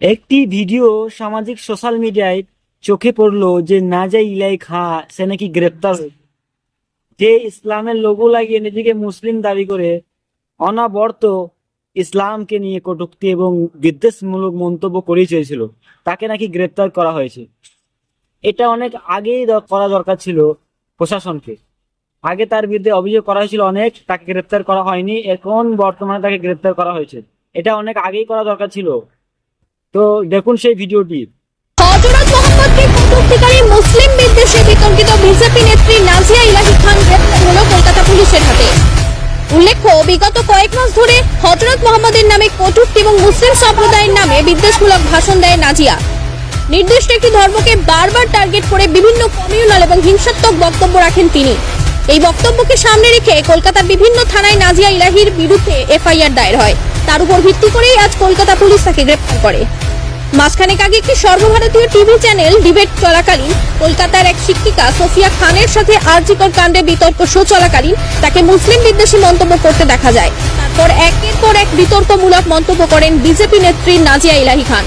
একটি ভিডিও সামাজিক সোশ্যাল মিডিয়ায় চোখে পড়ল যে না নাজা ইলাই খা, সে নাকি গ্রেপ্তার যে ইসলামের লোগো লাগিয়ে নিজেকে মুসলিম দাবি করে অনাবর্ত ইসলামকে নিয়ে কটুক্তি এবং বিদ্বেষমূলক মন্তব্য করেই চলেছিল, তাকে নাকি গ্রেপ্তার করা হয়েছে। এটা অনেক আগেই করা দরকার ছিল প্রশাসনকে। আগে তার বিরুদ্ধে অভিযোগ করা হয়েছিল অনেক, তাকে গ্রেপ্তার করা হয়নি, এখন বর্তমানে তাকে গ্রেপ্তার করা হয়েছে। এটা অনেক আগেই করা দরকার ছিল। তো দেখুন সেই ভিডিওটি। হযরত মোহাম্মদকে কটূক্তিকারী মুসলিম বিদ্বেষে বিতর্কিত বিজেপি নেত্রী নাজিয়া ইলাহি খান গ্রেপ্তার হলো কলকাতা পুলিশের হাতে। উল্লেখ্য, বিগত কয়েক মাস ধরে হযরত মোহাম্মদের নামে কটূক্তি এবং মুসলিম সম্প্রদায়ের নামে বিদ্বেষমূলক ভাষণ দেয় নাজিয়া। নির্দিষ্ট একটি ধর্মকে বারবার টার্গেট করে বিভিন্ন কমিউনাল এবং হিংসাত্মক বক্তব্য রাখেন তিনি। এই বক্তব্যকে সামনে রেখে কলকাতার বিভিন্ন থানায় নাজিয়া ইলাহির বিরুদ্ধে এফআইআর দায়ের হয়। তার উপর ভিত্তি করেই আজ কলকাতা পুলিশ তাকে গ্রেপ্তার করে। মাসখানেক আগে একটি সর্বভারতীয় টিভি চ্যানেল ডিবেট চলাকালীন কলকাতার এক শিক্ষিকা সোফিয়া খানের সাথে আরজিকর কাণ্ডে বিতর্ক শো চলাকালীন তাকে মুসলিম বিদ্বেষী মন্তব্য করতে দেখা যায়। তারপর একের পর এক বিতর্কমূলক মন্তব্য করেন বিজেপি নেত্রী নাজিয়া ইলাহি খান।